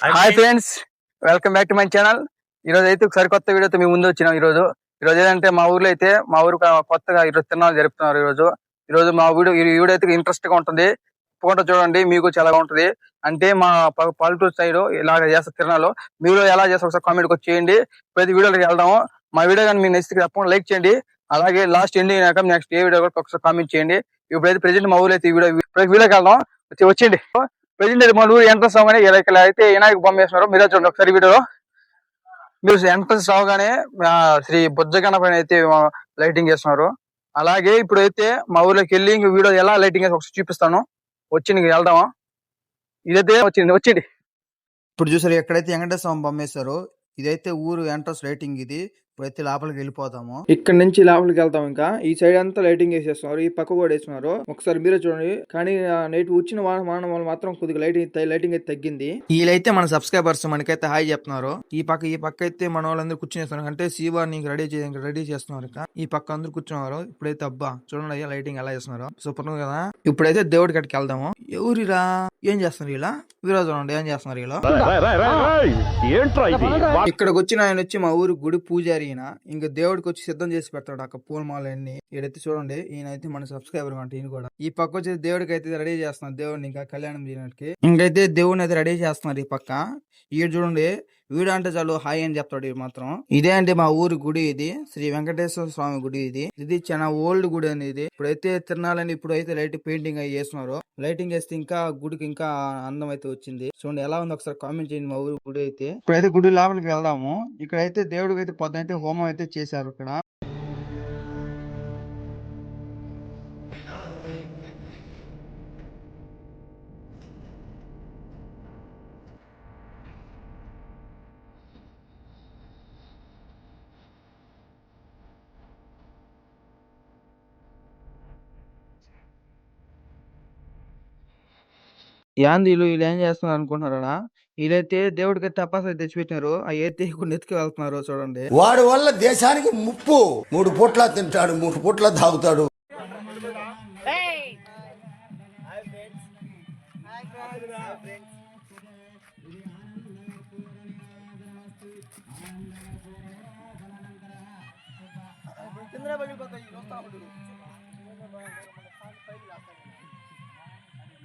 Hi friends welcome back to my channel ఈ రోజు అయితే ఒకసారి కొత్త వీడియోతో మీ ముందు వచ్చినాం ఈ రోజు. ఈ రోజు ఏంటంటే మా ఊర్లో అయితే మా ఊరు కొత్తగా ఈరోజు తిరునాలు జరుపుతున్నారు ఈ రోజు. ఈ రోజు మా వీడియో ఈ వీడియో అయితే ఇంట్రెస్ట్గా ఉంటుంది. తప్పకుండా చూడండి మీకు చాలా బాగుంటుంది. అంటే మా పల్లెటూరు సైడ్ ఇలాగ చేస్తారు తిరునాలు మీరు ఎలా చేస్తారు ఒకసారి కామెంట్ వచ్చి చేయండి. ఇప్పుడైతే వీడియోలోకి వెళ్దాము. మా వీడియో కానీ మీకు నచ్చితే తప్పకుండా లైక్ చేయండి. అలాగే లాస్ట్ ఎండింగ్ అయినాక నెక్స్ట్ ఏ వీడియో కూడా ఒకసారి కామెంట్ చేయండి. ఇప్పుడైతే ప్రెజెంట్ మా ఊర్లో అయితే ఈ వీడియో వీడియోకి వెళ్దాం. వచ్చి వచ్చేయండి. ప్రజెంట్ అయితే మన ఊరు ఎంట్రన్స్ అవగానే ఇలా ఇక్కడ అయితే వినాయక బొమ్మ వేస్తున్నారు మీరే చూడండి ఒకసారి వీడియోలో. మీరు ఎంట్రన్స్ అవగానే శ్రీ బుజ్జ గణపతి అయితే లైటింగ్ చేస్తున్నారు అలాగే ఇప్పుడు అయితే మా ఊర్లోకి వెళ్ళి ఇంక వీడియో ఎలా లైటింగ్ వేసి ఒకసారి చూపిస్తాను. వచ్చి నీకు వెళ్దామా? ఇదైతే వచ్చింది వచ్చింది. ఇప్పుడు చూసారు ఎక్కడైతే వెంకటేశ్వర బొమ్మ వేశారో ఇదైతే ఊరు ఎంట్రన్స్ లైటింగ్ ఇది. ఇప్పుడైతే లోపలికి వెళ్ళిపోతాము. ఇక్కడ నుంచి లోపలికి వెళ్తాం ఇంకా. ఈ సైడ్ అంతా లైటింగ్ వేసేస్తున్నారు. ఈ పక్క కూడా వేస్తున్నారు. ఒకసారి మీరే చూడండి. కానీ నైట్ వచ్చిన వాన వాన వల్ల మాత్రం కొద్దిగా లైటింగ్ లైటింగ్ అయితే తగ్గింది. వీళ్ళైతే మన సబ్స్క్రైబర్స్ మనకైతే హాయ్ చెప్తున్నారు. ఈ పక్క ఈ పక్క అయితే మన వాళ్ళందరూ కూర్చునేస్తున్నారు అంటే శివాని రెడీ రెడీ చేస్తున్నారు ఇక. ఈ పక్క అందరూ కూర్చున్నారు. ఇప్పుడైతే అబ్బా చూడండి అయ్యా లైటింగ్ ఎలా చేస్తున్నారు. సూపర్ కదా. ఇప్పుడైతే దేవుడి కట్టుకు వెళ్దాము. ఎవరిరా? ఏం చేస్తున్నారు ఇలా వీరోజు చూడండి ఏం చేస్తున్నారు ఇలా ఇక్కడికి వచ్చిన ఆయన వచ్చి మా ఊరు గుడి పూజారి. ఈయన ఇంకా దేవుడికి వచ్చి సిద్ధం చేసి పెడతాడు అక్కడ పూలమాలన్నీ ఈడైతే చూడండి ఈయన అయితే మన సబ్స్క్రైబర్ అంట ఈయన కూడా. ఈ పక్క వచ్చి దేవుడికి అయితే రెడీ చేస్తున్నారు. దేవుడిని ఇంకా కళ్యాణం చేయడానికి. ఇంకైతే దేవుడిని అయితే రెడీ చేస్తున్నారు ఈ పక్క. ఈడు చూడండి వీడు అంటే చాలు హాయ్ అని చెప్తాడు ఇది మాత్రం. ఇదే అండి మా ఊరి గుడి ఇది. శ్రీ వెంకటేశ్వర స్వామి గుడి ఇది. ఇది చాలా ఓల్డ్ గుడి అనేది ఇప్పుడైతే తిరణాలని ఇప్పుడు అయితే లైట్ పెయింటింగ్ అయి చేస్తున్నారు. లైటింగ్ వేస్తే ఇంకా గుడికి ఇంకా అందం అయితే వచ్చింది. చూడండి ఎలా ఉంది ఒకసారి కామెంట్ చేయండి మా ఊరి గుడి అయితే. ఇప్పుడైతే గుడి లోపలికి వెళ్దాము. ఇక్కడైతే దేవుడికి అయితే పొద్దున అయితే హోమం అయితే చేశారు ఇక్కడ. యాంది వీళ్ళు వీళ్ళు ఏం చేస్తున్నారు అనుకుంటున్నారా వీళ్ళైతే దేవుడికి తపాస తెచ్చిపెట్టినారు. అవి అయితే కొన్ని ఎత్తుకు వెళ్తున్నారు చూడండి. వాడి వల్ల దేశానికి ముప్పు. మూడు పూట్ల తింటాడు మూడు పూట్ల తాగుతాడు.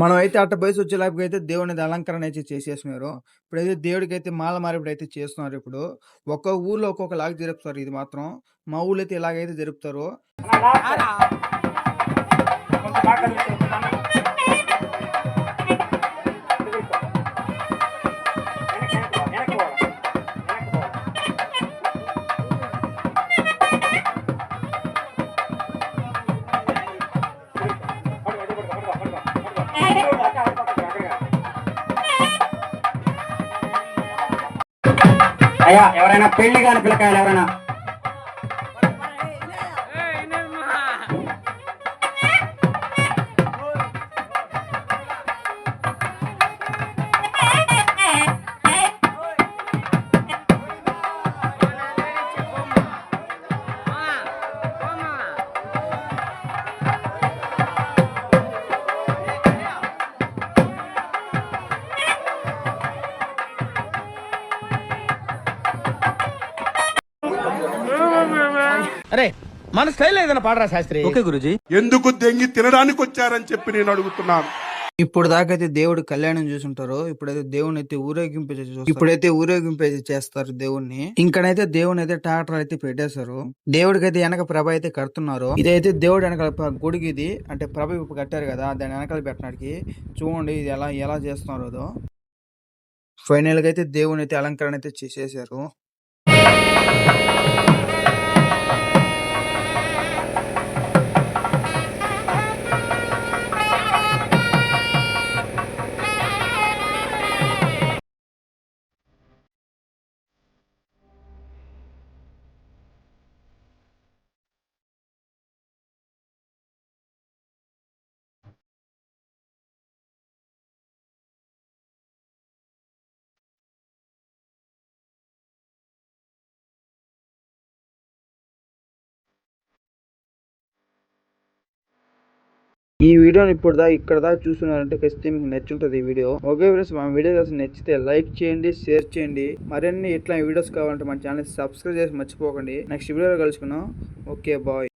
మనం అయితే అట్ట బయసు వచ్చే లేకపోతే అయితే దేవుని అలంకరణ అయితే చేసేసినారు. ఇప్పుడైతే దేవుడికి అయితే మాల మారిప్పుడు అయితే చేస్తున్నారు ఇప్పుడు. ఒక్క ఊర్లో ఒక్కొక్క లాగా జరుపుతారు ఇది మాత్రం. మా ఊళ్ళో అయితే ఇలాగైతే జరుపుతారు. అయ్యా ఎవరైనా పెళ్ళి కాని పిల్లకాయలు ఎవరైనా అరే మన స్టైల్ ఏదైనా పాడరా శాస్త్రి? ఓకే గురుజీ. ఎందుకు దెంగి తినడానికి వచ్చారని చెప్పి నేను అడుగుతున్నాను. ఇప్పుడు దాకా అయితే దేవుడు కళ్యాణం చూసుంటారు ఇప్పుడైతే దేవుని అయితే ఊరేగింపు. ఇప్పుడైతే ఊరేగింపు అయితే చేస్తారు దేవుణ్ణి. ఇంకనైతే దేవుని అయితే ట్రాక్టర్ అయితే పెట్టేశారు. దేవుడికి అయితే వెనక ప్రభ అయితే కడుతున్నారు. ఇదైతే దేవుడు వెనకాల ప- గుడికి ఇది. అంటే ప్రభ ఇప్పుడు కట్టారు కదా దాని వెనకాల పెట్టడానికి. చూడండి ఇది ఎలా ఎలా చేస్తున్నారు అదో. ఫైనల్గా అయితే దేవుని అయితే అలంకరణ అయితే చేసేసారు. ఈ వీడియోని ఇప్పుడు దా ఇక్కడ దాకా చూస్తున్నారంటే ఖచ్చితంగా మీకు నచ్చుంటది ఈ వీడియో. ఓకే ఫ్రెండ్స్ మా వీడియో కాస్త నచ్చితే లైక్ చేయండి షేర్ చేయండి. మరిన్ని ఇట్లా వీడియోస్ కావాలంటే మన ఛానల్ సబ్స్క్రైబ్ చేసి మర్చిపోకండి. నెక్స్ట్ వీడియోలో కలుసుకున్నాం ఓకే బాయ్.